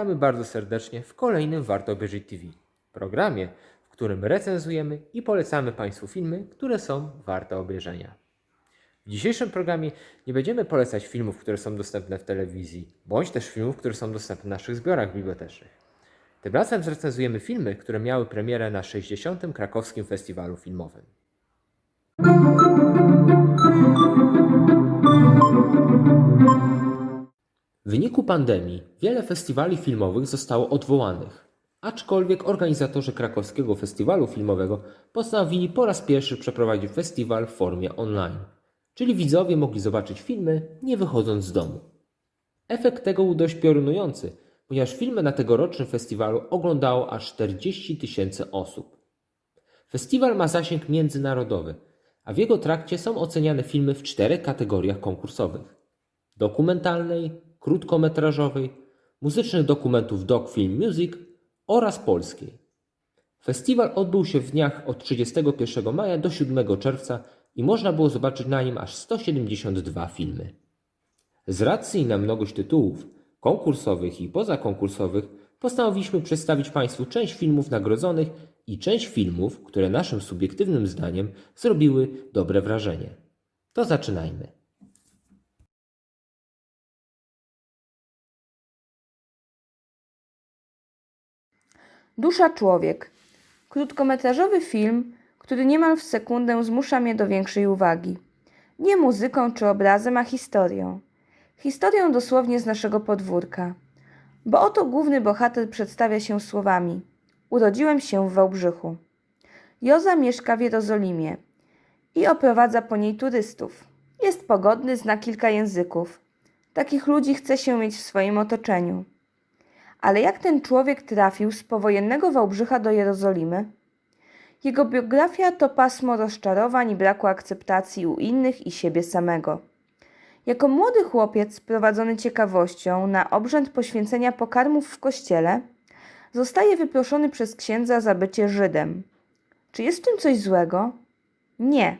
Witamy bardzo serdecznie w kolejnym Warto Obejrzeć TV, programie, w którym recenzujemy i polecamy Państwu filmy, które są warte obejrzenia. W dzisiejszym programie nie będziemy polecać filmów, które są dostępne w telewizji, bądź też filmów, które są dostępne w naszych zbiorach bibliotecznych. Tym razem zrecenzujemy filmy, które miały premierę na 60. Krakowskim Festiwalu Filmowym. W wyniku pandemii wiele festiwali filmowych zostało odwołanych, aczkolwiek organizatorzy krakowskiego festiwalu filmowego postanowili po raz pierwszy przeprowadzić festiwal w formie online, czyli widzowie mogli zobaczyć filmy nie wychodząc z domu. Efekt tego był dość piorunujący, ponieważ filmy na tegorocznym festiwalu oglądało aż 40 tysięcy osób. Festiwal ma zasięg międzynarodowy, a w jego trakcie są oceniane filmy w czterech kategoriach konkursowych: dokumentalnej, krótkometrażowej, muzycznych dokumentów Doc Film Music oraz polskiej. Festiwal odbył się w dniach od 31 maja do 7 czerwca i można było zobaczyć na nim aż 172 filmy. Z racji na mnogość tytułów konkursowych i pozakonkursowych postanowiliśmy przedstawić Państwu część filmów nagrodzonych i część filmów, które naszym subiektywnym zdaniem zrobiły dobre wrażenie. To zaczynajmy. Dusza Człowiek. Krótkometrażowy film, który niemal w sekundę zmusza mnie do większej uwagi. Nie muzyką czy obrazem, a historią. Historią dosłownie z naszego podwórka. Bo oto główny bohater przedstawia się słowami: Urodziłem się w Wałbrzychu. Joza mieszka w Jerozolimie i oprowadza po niej turystów. Jest pogodny, zna kilka języków. Takich ludzi chce się mieć w swoim otoczeniu. Ale jak ten człowiek trafił z powojennego Wałbrzycha do Jerozolimy? Jego biografia to pasmo rozczarowań i braku akceptacji u innych i siebie samego. Jako młody chłopiec prowadzony ciekawością na obrzęd poświęcenia pokarmów w kościele, zostaje wyproszony przez księdza za bycie Żydem. Czy jest w tym coś złego? Nie,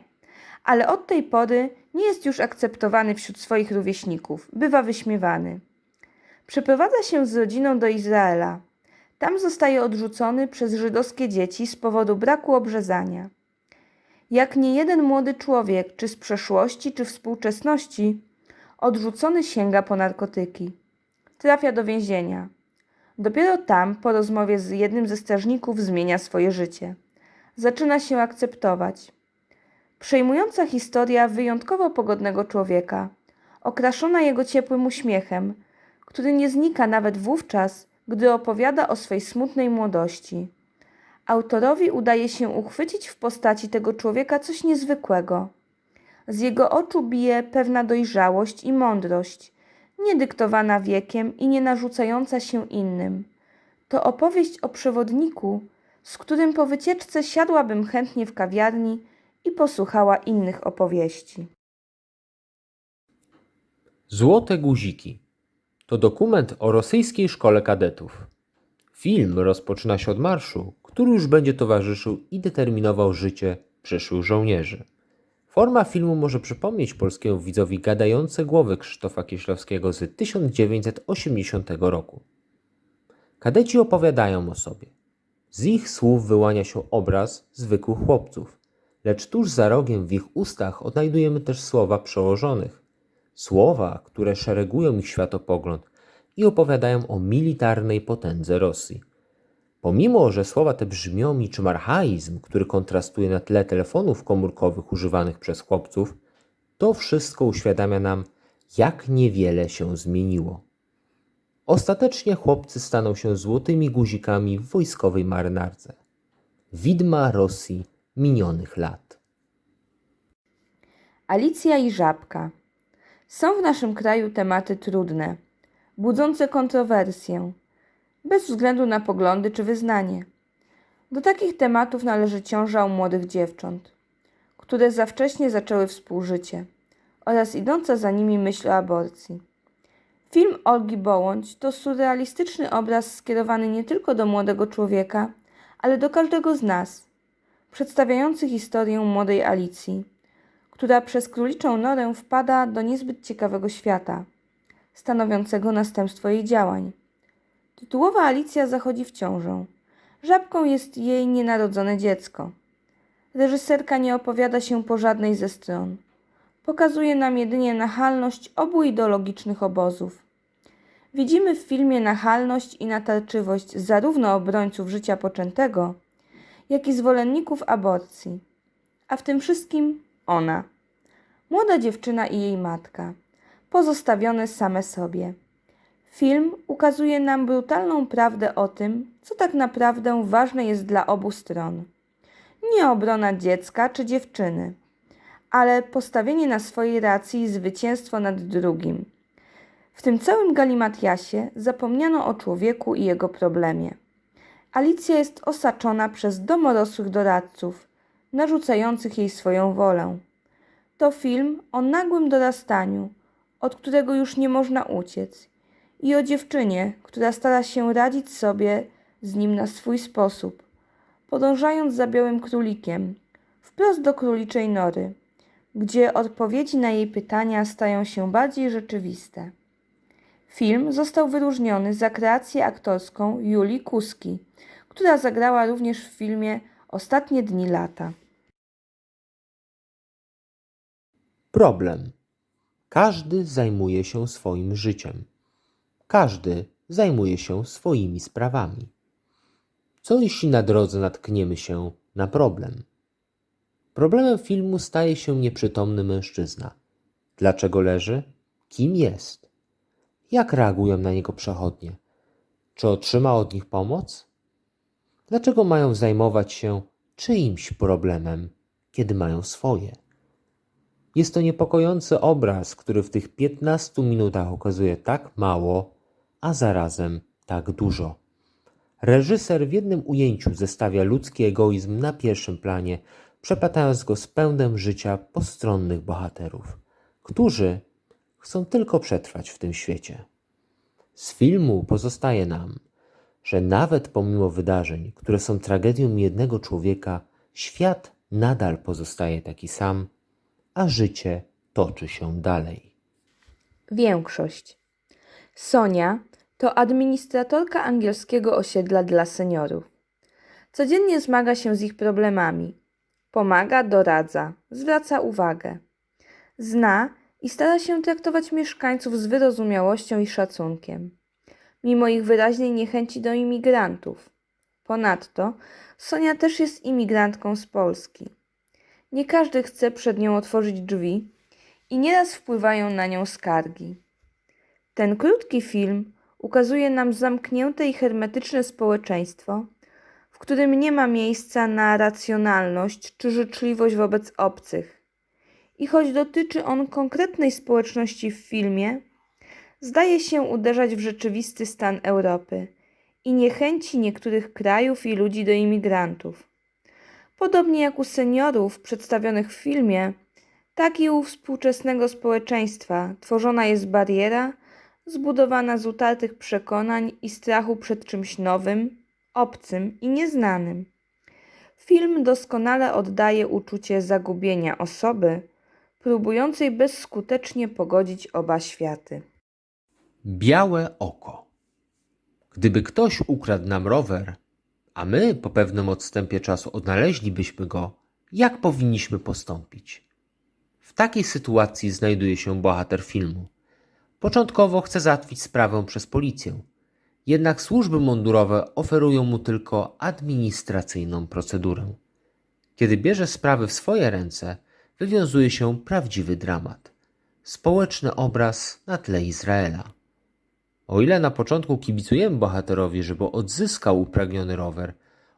ale od tej pory nie jest już akceptowany wśród swoich rówieśników, bywa wyśmiewany. Przeprowadza się z rodziną do Izraela. Tam zostaje odrzucony przez żydowskie dzieci z powodu braku obrzezania. Jak nie jeden młody człowiek, czy z przeszłości, czy współczesności, odrzucony sięga po narkotyki. Trafia do więzienia. Dopiero tam, po rozmowie z jednym ze strażników, zmienia swoje życie. Zaczyna się akceptować. Przejmująca historia wyjątkowo pogodnego człowieka, okraszona jego ciepłym uśmiechem, który nie znika nawet wówczas, gdy opowiada o swej smutnej młodości. Autorowi udaje się uchwycić w postaci tego człowieka coś niezwykłego. Z jego oczu bije pewna dojrzałość i mądrość, nie dyktowana wiekiem i nie narzucająca się innym. To opowieść o przewodniku, z którym po wycieczce siadłabym chętnie w kawiarni i posłuchała innych opowieści. Złote guziki to dokument o rosyjskiej szkole kadetów. Film rozpoczyna się od marszu, który już będzie towarzyszył i determinował życie przyszłych żołnierzy. Forma filmu może przypomnieć polskiemu widzowi gadające głowy Krzysztofa Kieślowskiego z 1980 roku. Kadeci opowiadają o sobie. Z ich słów wyłania się obraz zwykłych chłopców, lecz tuż za rogiem w ich ustach odnajdujemy też słowa przełożonych. Słowa, które szeregują ich światopogląd i opowiadają o militarnej potędze Rosji. Pomimo, że słowa te brzmią niczym archaizm, który kontrastuje na tle telefonów komórkowych używanych przez chłopców, to wszystko uświadamia nam, jak niewiele się zmieniło. Ostatecznie chłopcy staną się złotymi guzikami w wojskowej marynarce. Widma Rosji minionych lat. Alicja i Żabka. Są w naszym kraju tematy trudne, budzące kontrowersję, bez względu na poglądy czy wyznanie. Do takich tematów należy ciąża u młodych dziewcząt, które za wcześnie zaczęły współżycie oraz idąca za nimi myśl o aborcji. Film Olgi Bołądź to surrealistyczny obraz skierowany nie tylko do młodego człowieka, ale do każdego z nas, przedstawiający historię młodej Alicji, która przez króliczą norę wpada do niezbyt ciekawego świata, stanowiącego następstwo jej działań. Tytułowa Alicja zachodzi w ciążę. Żabką jest jej nienarodzone dziecko. Reżyserka nie opowiada się po żadnej ze stron. Pokazuje nam jedynie nachalność obu ideologicznych obozów. Widzimy w filmie nachalność i natarczywość zarówno obrońców życia poczętego, jak i zwolenników aborcji. A w tym wszystkim ona. Młoda dziewczyna i jej matka, pozostawione same sobie. Film ukazuje nam brutalną prawdę o tym, co tak naprawdę ważne jest dla obu stron. Nie obrona dziecka czy dziewczyny, ale postawienie na swojej racji i zwycięstwo nad drugim. W tym całym galimatiasie zapomniano o człowieku i jego problemie. Alicja jest osaczona przez domorosłych doradców, narzucających jej swoją wolę. To film o nagłym dorastaniu, od którego już nie można uciec, i o dziewczynie, która stara się radzić sobie z nim na swój sposób, podążając za białym królikiem, wprost do króliczej nory, gdzie odpowiedzi na jej pytania stają się bardziej rzeczywiste. Film został wyróżniony za kreację aktorską Julii Kuski, która zagrała również w filmie Ostatnie dni lata. Problem. Każdy zajmuje się swoim życiem. Każdy zajmuje się swoimi sprawami. Co jeśli na drodze natkniemy się na problem? Problemem filmu staje się nieprzytomny mężczyzna. Dlaczego leży? Kim jest? Jak reagują na niego przechodnie? Czy otrzyma od nich pomoc? Dlaczego mają zajmować się czyimś problemem, kiedy mają swoje? Jest to niepokojący obraz, który w tych 15 minutach okazuje tak mało, a zarazem tak dużo. Reżyser w jednym ujęciu zestawia ludzki egoizm na pierwszym planie, przeplatając go z pełnem życia postronnych bohaterów, którzy chcą tylko przetrwać w tym świecie. Z filmu pozostaje nam, że nawet pomimo wydarzeń, które są tragedią jednego człowieka, świat nadal pozostaje taki sam, a życie toczy się dalej. Większość. Sonia to administratorka angielskiego osiedla dla seniorów. Codziennie zmaga się z ich problemami. Pomaga, doradza, zwraca uwagę. Zna i stara się traktować mieszkańców z wyrozumiałością i szacunkiem, mimo ich wyraźnej niechęci do imigrantów. Ponadto Sonia też jest imigrantką z Polski. Nie każdy chce przed nią otworzyć drzwi i nieraz wpływają na nią skargi. Ten krótki film ukazuje nam zamknięte i hermetyczne społeczeństwo, w którym nie ma miejsca na racjonalność czy życzliwość wobec obcych. I choć dotyczy on konkretnej społeczności w filmie, zdaje się uderzać w rzeczywisty stan Europy i niechęci niektórych krajów i ludzi do imigrantów. Podobnie jak u seniorów przedstawionych w filmie, tak i u współczesnego społeczeństwa tworzona jest bariera zbudowana z utartych przekonań i strachu przed czymś nowym, obcym i nieznanym. Film doskonale oddaje uczucie zagubienia osoby, próbującej bezskutecznie pogodzić oba światy. Białe oko. Gdyby ktoś ukradł nam rower, a my po pewnym odstępie czasu odnaleźlibyśmy go, jak powinniśmy postąpić? W takiej sytuacji znajduje się bohater filmu. Początkowo chce załatwić sprawę przez policję, jednak służby mundurowe oferują mu tylko administracyjną procedurę. Kiedy bierze sprawy w swoje ręce, wywiązuje się prawdziwy dramat. Społeczny obraz na tle Izraela. O ile na początku kibicujemy bohaterowi, żeby odzyskał upragniony rower,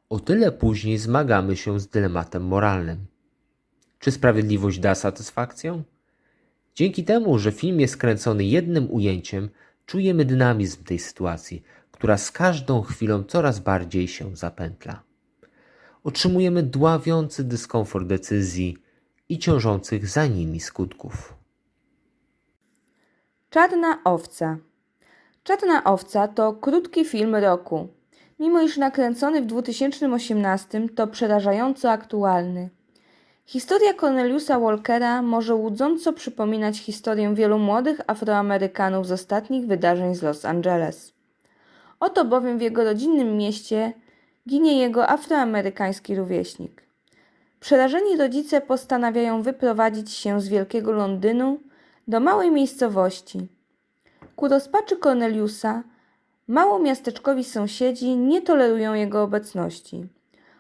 o tyle później zmagamy się z dylematem moralnym. Czy sprawiedliwość da satysfakcję? Dzięki temu, że film jest kręcony jednym ujęciem, czujemy dynamizm tej sytuacji, która z każdą chwilą coraz bardziej się zapętla. Otrzymujemy dławiący dyskomfort decyzji i ciążących za nimi skutków. Czarna owca. Czarna owca to krótki film roku. Mimo iż nakręcony w 2018, to przerażająco aktualny. Historia Corneliusa Walkera może łudząco przypominać historię wielu młodych Afroamerykanów z ostatnich wydarzeń z Los Angeles. Oto bowiem w jego rodzinnym mieście ginie jego afroamerykański rówieśnik. Przerażeni rodzice postanawiają wyprowadzić się z wielkiego Londynu do małej miejscowości. Ku rozpaczy Corneliusa, małomiasteczkowi sąsiedzi nie tolerują jego obecności.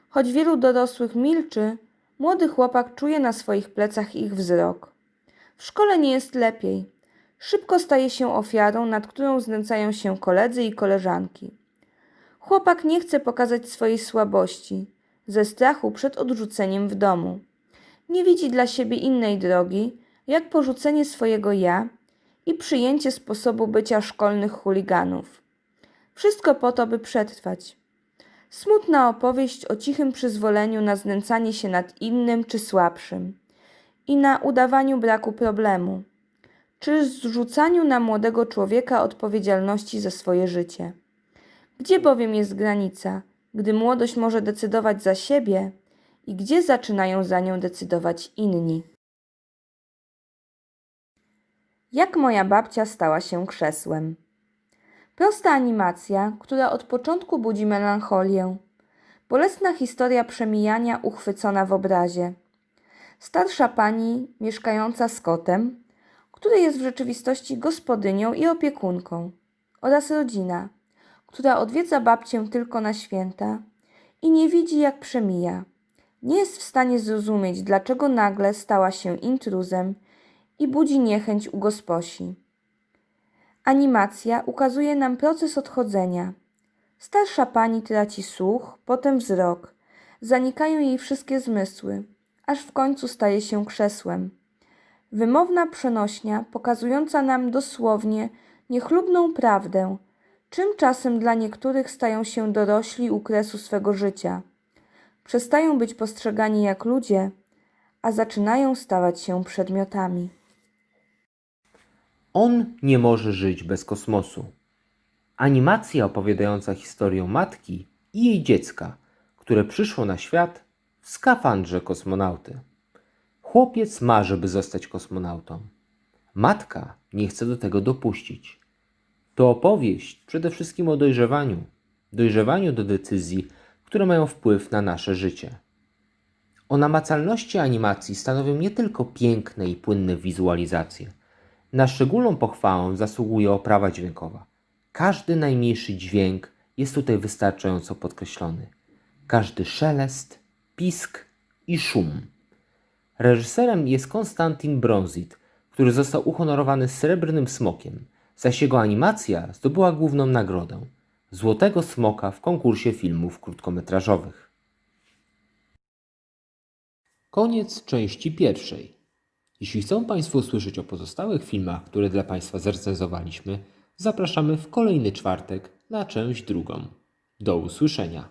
Choć wielu dorosłych milczy, młody chłopak czuje na swoich plecach ich wzrok. W szkole nie jest lepiej. Szybko staje się ofiarą, nad którą znęcają się koledzy i koleżanki. Chłopak nie chce pokazać swojej słabości, ze strachu przed odrzuceniem w domu. Nie widzi dla siebie innej drogi, jak porzucenie swojego ja i przyjęcie sposobu bycia szkolnych chuliganów. Wszystko po to, by przetrwać. Smutna opowieść o cichym przyzwoleniu na znęcanie się nad innym czy słabszym i na udawaniu braku problemu, czy zrzucaniu na młodego człowieka odpowiedzialności za swoje życie. Gdzie bowiem jest granica, gdy młodość może decydować za siebie i gdzie zaczynają za nią decydować inni? Jak moja babcia stała się krzesłem. Prosta animacja, która od początku budzi melancholię. Bolesna historia przemijania uchwycona w obrazie. Starsza pani mieszkająca z kotem, który jest w rzeczywistości gospodynią i opiekunką, oraz rodzina, która odwiedza babcię tylko na święta i nie widzi, jak przemija. Nie jest w stanie zrozumieć, dlaczego nagle stała się intruzem i budzi niechęć u gosposi. Animacja ukazuje nam proces odchodzenia. Starsza pani traci słuch, potem wzrok. Zanikają jej wszystkie zmysły, aż w końcu staje się krzesłem. Wymowna przenośnia pokazująca nam dosłownie niechlubną prawdę, czym czasem dla niektórych stają się dorośli u kresu swego życia. Przestają być postrzegani jak ludzie, a zaczynają stawać się przedmiotami. On nie może żyć bez kosmosu. Animacja opowiadająca historię matki i jej dziecka, które przyszło na świat w skafandrze kosmonauty. Chłopiec marzy, by zostać kosmonautą. Matka nie chce do tego dopuścić. To opowieść przede wszystkim o dojrzewaniu, dojrzewaniu do decyzji, które mają wpływ na nasze życie. O namacalności animacji stanowią nie tylko piękne i płynne wizualizacje. Na szczególną pochwałę zasługuje oprawa dźwiękowa. Każdy najmniejszy dźwięk jest tutaj wystarczająco podkreślony. Każdy szelest, pisk i szum. Reżyserem jest Konstantin Bronzit, który został uhonorowany srebrnym smokiem, zaś jego animacja zdobyła główną nagrodę Złotego Smoka w konkursie filmów krótkometrażowych. Koniec części pierwszej. Jeśli chcą Państwo usłyszeć o pozostałych filmach, które dla Państwa zrecenzowaliśmy, zapraszamy w kolejny czwartek na część drugą. Do usłyszenia.